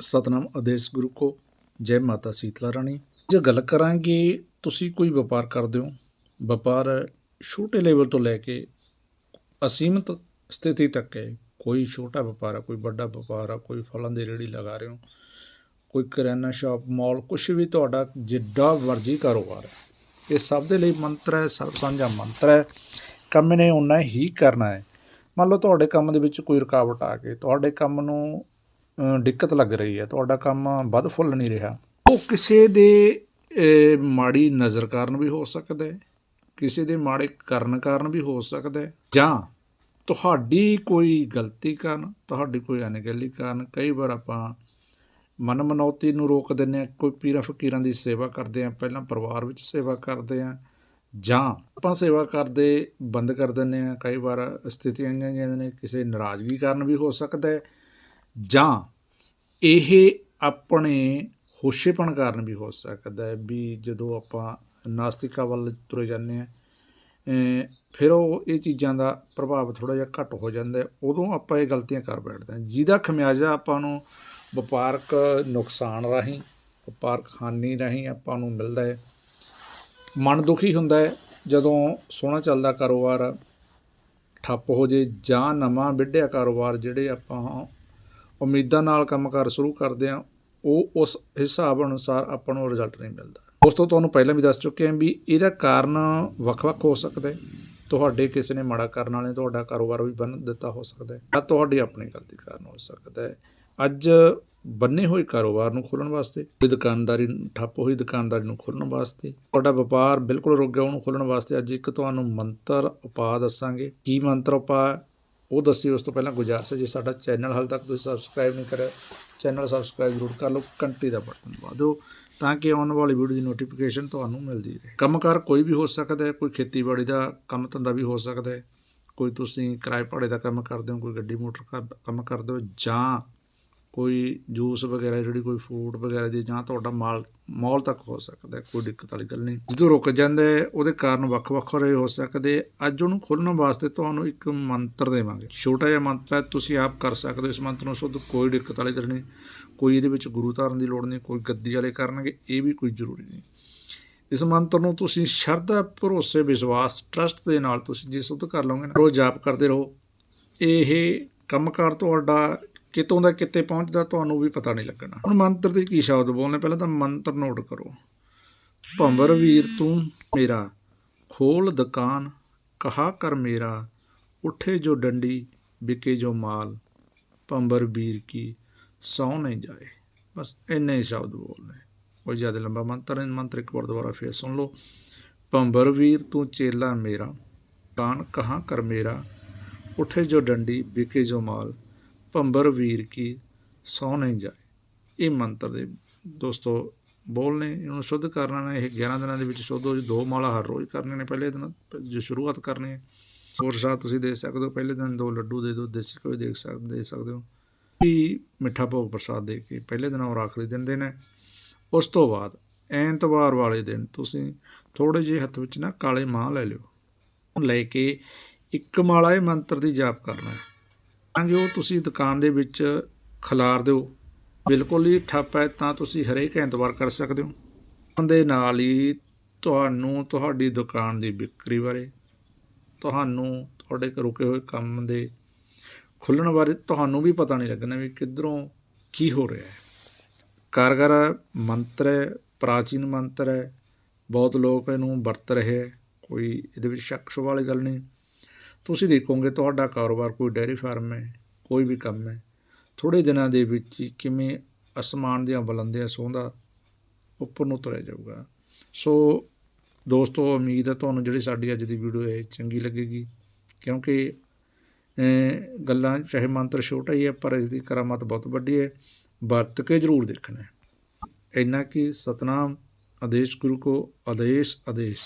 ਸਤਨਾਮ ਆਦੇਸ਼ ਗੁਰੂ ਕੋ, ਜੈ ਮਾਤਾ ਸੀਤਲਾ ਰਾਣੀ। ਜੇ ਗੱਲ ਕਰਾਂਗੇ, ਤੁਸੀਂ ਕੋਈ ਵਪਾਰ ਕਰਦੇ ਹੋ? ਵਪਾਰ ਛੋਟੇ ਲੈਵਲ ਤੋਂ ਲੈ ਕੇ ਅਸੀਮਤ ਸਥਿਤੀ ਤੱਕ ਹੈ। ਕੋਈ ਛੋਟਾ ਵਪਾਰ ਆ, ਕੋਈ ਵੱਡਾ ਵਪਾਰ ਆ, ਕੋਈ ਫਲਾਂ ਦੀ ਰੇਹੜੀ ਲਗਾ ਰਹੇ ਹੋ, ਕੋਈ ਕਰਿਆਨਾ ਸ਼ਾਪ, ਮਾਲ, ਕੁਛ ਵੀ ਤੁਹਾਡਾ ਜਿੱਡਾ ਵਰਜ਼ੀ ਕਾਰੋਬਾਰ ਹੈ। ਇਹ ਸਭ ਦੇ ਲਈ ਮੰਤਰ ਹੈ, ਸਭ ਸਾਂਝਾ ਮੰਤਰ ਹੈ। ਕੰਮ ਨੇ ਉਨਾ ਹੀ ਕਰਨਾ ਹੈ। ਮੰਨ ਲਓ ਤੁਹਾਡੇ ਕੰਮ ਦੇ ਵਿੱਚ ਕੋਈ ਰੁਕਾਵਟ ਆ ਗਈ, ਤੁਹਾਡੇ ਕੰਮ ਨੂੰ ਦਿੱਕਤ ਲੱਗ ਰਹੀ ਹੈ। ਤੁਹਾਡਾ ਕੰਮ ਵੱਧ ਫੁੱਲ ਨਹੀਂ ਰਿਹਾ। ਉਹ ਕਿਸੇ ਦੇ ਮਾੜੀ ਨਜ਼ਰ ਕਾਰਨ ਵੀ ਹੋ ਸਕਦਾ ਹੈ। ਕਿਸੇ ਦੇ ਮਾੜੇ ਕਰਨ ਕਾਰਨ ਵੀ ਹੋ ਸਕਦਾ ਹੈ। ਜਾਂ ਤੁਹਾਡੀ ਕੋਈ ਗਲਤੀ ਕਾਰਨ, ਤੁਹਾਡੀ ਕੋਈ ਅਣਗਹਿਲੀ ਕਾਰਨ, ਕਈ ਵਾਰ ਆਪਾਂ ਮਨ ਮਨੌਤੀ ਨੂੰ ਰੋਕ ਦਿੰਦੇ ਹਾਂ। ਕੋਈ ਪੀਰਾਂ ਫਕੀਰਾਂ ਦੀ ਸੇਵਾ ਕਰਦੇ ਹਾਂ। ਪਹਿਲਾਂ ਪਰਿਵਾਰ ਵਿੱਚ ਸੇਵਾ ਕਰਦੇ ਹਾਂ। ਜਾਂ ਆਪਾਂ ਸੇਵਾ ਕਰਦੇ, ਬੰਦ ਕਰ ਦਿੰਦੇ ਹਾਂ। ਕਈ ਵਾਰ ਸਥਿਤੀਆਂ ਇੰਨੀਆਂ ਜਾਂਦੀਆਂ ਨੇ, ਕਿਸੇ ਨਾਰਾਜ਼ਗੀ ਕਾਰਨ ਵੀ ਹੋ ਸਕਦਾ ਹੈ। ਜਾਂ ਇਹ ਆਪਣੇ ਹੋਸ਼ੇਪਣ ਕਾਰਨ ਵੀ ਹੋ ਸਕਦਾ ਹੈ ਵੀ ਜਦੋਂ ਆਪਾਂ ਨਾਸਤਿਕਾ ਵੱਲ ਤੁਰੇ ਜਾਂਦੇ ਹਾਂ ਫਿਰ ਉਹ ਇਹ ਚੀਜ਼ਾਂ ਦਾ ਪ੍ਰਭਾਵ ਥੋੜਾ ਜਿਹਾ ਘੱਟ ਹੋ ਜਾਂਦਾ ਉਦੋਂ ਆਪਾਂ ਇਹ ਗਲਤੀਆਂ ਕਰ ਬੈਠਦੇ ਹਾਂ। ਜਿਹਦਾ ਖਮਿਆਜ਼ਾ ਆਪਾਂ ਨੂੰ ਵਪਾਰਕ ਨੁਕਸਾਨ ਰਾਹੀਂ, ਵਪਾਰਕ ਹਾਨੀ ਰਾਹੀਂ ਆਪਾਂ ਨੂੰ ਮਿਲਦਾ ਹੈ। ਮਨ ਦੁਖੀ ਹੁੰਦਾ ਹੈ ਜਦੋਂ ਸੋਹਣਾ ਚੱਲਦਾ ਕਾਰੋਬਾਰ ਠੱਪ ਹੋ ਜੇ ਜਾਂ ਨਵਾਂ ਵਿੱਢਿਆ ਕਾਰੋਬਾਰ ਜਿਹੜੇ ਆਪਾਂ ਉਮੀਦਾਂ ਨਾਲ ਕੰਮਕਾਰ ਸ਼ੁਰੂ ਕਰਦੇ ਹਾਂ, ਉਹ ਉਸ ਹਿਸਾਬ ਅਨੁਸਾਰ ਆਪਾਂ ਨੂੰ ਰਿਜ਼ਲਟ ਨਹੀਂ ਮਿਲਦਾ। ਉਸ ਤੋਂ ਤੁਹਾਨੂੰ ਪਹਿਲਾਂ ਵੀ ਦੱਸ ਚੁੱਕੇ ਹਾਂ ਵੀ ਇਹਦਾ ਕਾਰਨ ਵੱਖ-ਵੱਖ ਹੋ ਸਕਦਾ ਹੈ। ਤੁਹਾਡੇ ਕਿਸੇ ਨੇ ਮਾੜਾ ਕਰਨ ਵਾਲੇ ਤੁਹਾਡਾ ਕਾਰੋਬਾਰ ਵੀ ਬੰਨ ਦਿੱਤਾ ਹੋ ਸਕਦਾ ਹੈ ਜਾਂ ਤੁਹਾਡੀ ਆਪਣੀ ਗਲਤੀ ਕਾਰਨ ਹੋ ਸਕਦਾ ਹੈ। ਅੱਜ ਬੰਨੇ ਹੋਏ ਕਾਰੋਬਾਰ ਨੂੰ ਖੋਲ੍ਹਣ ਵਾਸਤੇ, ਕੋਈ ਦੁਕਾਨਦਾਰੀ ਠੱਪ ਹੋਈ ਦੁਕਾਨਦਾਰੀ ਨੂੰ ਖੋਲ੍ਹਣ ਵਾਸਤੇ, ਤੁਹਾਡਾ ਵਪਾਰ ਬਿਲਕੁਲ ਰੁਕ ਗਿਆ ਉਹਨੂੰ ਖੋਲ੍ਹਣ ਵਾਸਤੇ ਅੱਜ ਇੱਕ ਤੁਹਾਨੂੰ ਮੰਤਰ ਉਪਾਅ ਦੱਸਾਂਗੇ। ਕੀ ਮੰਤਰ ਉਪਾਅ ਉਹ ਦੱਸੀ ਉਸ ਤੋਂ ਪਹਿਲਾਂ ਗੁਜ਼ਾਰਸ਼ ਹੈ ਜੇ, ਸਾਡਾ ਚੈਨਲ ਹਾਲ ਤੱਕ ਤੁਸੀਂ ਸਬਸਕ੍ਰਾਈਬ ਨਹੀਂ ਕਰਿਆ ਚੈਨਲ ਸਬਸਕ੍ਰਾਈਬ ਜ਼ਰੂਰ ਕਰ ਲਓ, ਘੰਟੀ ਦਾ ਬਟਨ ਦਬਾ ਦਿਓ, ਤਾਂ ਕਿ ਆਉਣ ਵਾਲੀ ਵੀਡੀਓ ਦੀ ਨੋਟੀਫਿਕੇਸ਼ਨ ਤੁਹਾਨੂੰ ਮਿਲਦੀ ਰਹੇ। ਕੰਮਕਾਰ ਕੋਈ ਵੀ ਹੋ ਸਕਦਾ ਹੈ, ਕੋਈ ਖੇਤੀਬਾੜੀ ਦਾ ਕੰਮ ਧੰਦਾ ਵੀ ਹੋ ਸਕਦਾ ਹੈ, ਕੋਈ ਤੁਸੀਂ ਕਿਰਾਏ ਭਾੜੇ ਦਾ ਕੰਮ ਕਰਦੇ ਹੋ, ਕੋਈ ਗੱਡੀ ਮੋਟਰ ਦਾ ਕੰਮ ਕਰਦੇ ਹੋ, ਜਾਂ ਕੋਈ ਜੂਸ ਵਗੈਰਾ, ਜਿਹੜੀ ਕੋਈ ਫੂਡ ਵਗੈਰਾ ਦੀ, ਜਾਂ ਤੁਹਾਡਾ ਮਾਲ, ਮੌਲ ਤੱਕ ਹੋ ਸਕਦਾ, ਕੋਈ ਦਿੱਕਤ ਵਾਲੀ ਗੱਲ ਨਹੀਂ। ਜਦੋਂ ਰੁਕ ਜਾਂਦਾ, ਉਹਦੇ ਕਾਰਨ ਵੱਖ-ਵੱਖ ਰਹੇ ਹੋ ਸਕਦੇ। ਅੱਜ ਉਹਨੂੰ ਖੋਲ੍ਹਣ ਵਾਸਤੇ ਤੁਹਾਨੂੰ ਇੱਕ ਮੰਤਰ ਦੇਵਾਂਗੇ। ਛੋਟਾ ਜਿਹਾ ਮੰਤਰ ਹੈ, ਤੁਸੀਂ ਆਪ ਕਰ ਸਕਦੇ ਹੋ ਇਸ ਮੰਤਰ ਨੂੰ ਸ਼ੁੱਧ, ਕੋਈ ਦਿੱਕਤ ਵਾਲੀ ਗੱਲ ਨਹੀਂ। ਕੋਈ ਇਹਦੇ ਵਿੱਚ ਗੁਰੂ ਧਾਰਨ ਦੀ ਲੋੜ ਨਹੀਂ, ਕੋਈ ਗੱਦੀ ਵਾਲੇ ਕਰਨਗੇ, ਇਹ ਵੀ ਕੋਈ ਜ਼ਰੂਰੀ ਨਹੀਂ। ਇਸ ਮੰਤਰ ਨੂੰ ਤੁਸੀਂ ਸ਼ਰਧਾ, ਭਰੋਸੇ, ਵਿਸ਼ਵਾਸ ਟਰਸਟ ਦੇ ਨਾਲ ਤੁਸੀਂ ਜੇ ਸ਼ੁੱਧ ਕਰ ਲਓਗੇ ਨਾ, ਰੋਜ਼ ਜਾਪ ਕਰਦੇ ਰਹੋ। ਇਹ ਕੰਮਕਾਰ ਤੁਹਾਡਾ ਕਿਤੋਂ ਦਾ ਕਿਤੇ ਪਹੁੰਚਦਾ ਤੁਹਾਨੂੰ ਵੀ ਪਤਾ ਨਹੀਂ ਲੱਗਣਾ। ਹੁਣ ਮੰਤਰ ਦੇ ਕੀ ਸ਼ਬਦ ਬੋਲਨੇ ਪਹਿਲਾਂ ਤਾਂ ਮੰਤਰ ਨੋਟ ਕਰੋ। ਭੰਵਰ ਵੀਰ ਤੂੰ ਮੇਰਾ, ਖੋਲ ਦੁਕਾਨ, ਕਹਾ ਕਰ ਮੇਰਾ, ਉਠੇ ਜੋ ਡੰਡੀ, ਵਿਕੇ ਜੋ ਮਾਲ। ਭੰਵਰ ਵੀਰ ਕੀ ਸੌ ਨਹੀਂ ਜਾਏ। ਬਸ ਇੰਨੇ ਹੀ ਸ਼ਬਦ ਬੋਲਨੇ ਕੋਈ ਜ਼ਿਆਦਾ ਲੰਬਾ ਮੰਤਰ ਨਹੀਂ ਮੰਤਰ ਇੱਕ ਵਾਰ ਦੁਬਾਰਾ ਫੇਰ ਸੁਣ ਲਓ। ਭੰਬਰ ਵੀਰ ਤੂੰ ਚੇਲਾ ਮੇਰਾ, ਕਾਨ ਕਹਾ ਕਰ ਮੇਰਾ, ਉਠੇ ਜੋ ਡੰਡੀ, ਵਿਕੇ ਜੋ ਮਾਲ। ਭੰਬਰ ਵੀਰ ਕੀ ਸੌ ਨਹੀਂ ਜਾਏ। ਇਹ ਮੰਤਰ ਦੇ ਦੋਸਤੋ ਬੋਲਨੇ ਇਹਨੂੰ ਸ਼ੁੱਧ ਕਰਨਾ ਨੇ, ਇਹ 11 ਦਿਨਾਂ ਦੇ ਵਿੱਚ ਸ਼ੁੱਧ ਹੋ ਜੀ ਦੋ ਮਾਲਾ ਹਰ ਰੋਜ਼ ਕਰਨੇ ਨੇ ਪਹਿਲੇ ਦਿਨ, ਜੋ ਸ਼ੁਰੂਆਤ ਕਰਨੀ ਹੈ। ਹੋਰ ਸਾਥ ਤੁਸੀਂ ਦੇ ਸਕਦੇ ਹੋ, ਪਹਿਲੇ ਦਿਨ ਦੋ ਲੱਡੂ ਦੇ ਦਿਓ ਦੇਸੀ ਕੋਈ ਦੇਖ ਸਕਦੇ ਦੇ ਸਕਦੇ ਹੋ। ਵੀ ਮਿੱਠਾ ਭੋਗ ਪ੍ਰਸਾਦ ਦੇ ਕੇ ਪਹਿਲੇ ਦਿਨ ਔਰ ਆਖਰੀ ਦਿਨ ਦੇਣਾ ਹੈ। ਉਸ ਤੋਂ ਬਾਅਦ ਐਤਵਾਰ ਵਾਲੇ ਦਿਨ ਤੁਸੀਂ ਥੋੜੇ ਜਿਹੇ ਹੱਥ ਵਿੱਚ ਨਾ ਕਾਲੇ ਮਾਹ ਲੈ ਲਿਓ। ਲੈ ਕੇ ਇੱਕ ਮਾਲਾ ਇਹ ਮੰਤਰ ਦੀ ਜਾਪ ਕਰਨਾ ਹੈ। ਤਾਂ ਜੋ ਤੁਸੀਂ ਦੁਕਾਨ ਦੇ ਵਿੱਚ ਖਿਲਾਰ ਦਿਓ। ਬਿਲਕੁਲ ਹੀ ਠੱਪ ਹੈ, ਤਾਂ ਤੁਸੀਂ ਹਰੇਕ ਐਤਵਾਰ ਕਰ ਸਕਦੇ ਹੋ। ਉਹਦੇ ਨਾਲ ਹੀ ਤੁਹਾਨੂੰ ਤੁਹਾਡੀ ਦੁਕਾਨ ਦੀ ਵਿਕਰੀ ਬਾਰੇ, ਤੁਹਾਨੂੰ ਤੁਹਾਡੇ ਰੁਕੇ ਹੋਏ ਕੰਮ ਦੇ ਖੁੱਲਣ ਬਾਰੇ ਤੁਹਾਨੂੰ ਵੀ ਪਤਾ ਨਹੀਂ ਲੱਗਣਾ ਵੀ ਕਿੱਧਰੋਂ ਕੀ ਹੋ ਰਿਹਾ ਹੈ। ਕਾਰਗਰ ਮੰਤਰ ਹੈ, ਪ੍ਰਾਚੀਨ ਮੰਤਰ ਹੈ, ਬਹੁਤ ਲੋਕ ਇਹਨੂੰ ਵਰਤ ਰਹੇ ਹੈ। ਕੋਈ ਇਹਦੇ ਵਿੱਚ ਸ਼ੱਕ ਸ਼ੁਬਾ ਵਾਲੀ ਗੱਲ ਨਹੀਂ। ਤੁਸੀਂ ਦੇਖੋਗੇ ਤੁਹਾਡਾ ਕਾਰੋਬਾਰ ਕੋਈ ਡੈਰੀ ਫਾਰਮ ਹੈ, ਕੋਈ ਵੀ ਕੰਮ ਹੈ ਥੋੜੇ ਦਿਨਾਂ ਦੇ ਵਿੱਚ ਹੀ ਕਿਵੇਂ ਅਸਮਾਨ ਦੀਆਂ ਬੁਲੰਦੀਆਂ ਸੋਹੰਦਾ ਉੱਪਰ ਨੂੰ ਤੁਰਿਆ ਜਾਊਗਾ। ਸੋ ਦੋਸਤੋ, ਉਮੀਦ ਹੈ ਤੁਹਾਨੂੰ ਜਿਹੜੀ ਸਾਡੀ ਅੱਜ ਦੀ ਵੀਡੀਓ ਹੈ ਚੰਗੀ ਲੱਗੇਗੀ, ਕਿਉਂਕਿ ਗੱਲਾਂ ਚਾਹੇ ਮੰਤਰ ਛੋਟਾ ਹੀ ਹੈ, ਪਰ ਇਸ ਦੀ ਕਰਾਮਤ ਬਹੁਤ ਵੱਡੀ ਹੈ। ਵਰਤ ਕੇ ਜ਼ਰੂਰ ਦੇਖਣਾ ਹੈ। ਇੰਨਾ ਕਿ ਸਤਨਾਮ, ਆਦੇਸ਼ ਗੁਰੂ ਕੋ ਆਦੇਸ਼ ਆਦੇਸ਼।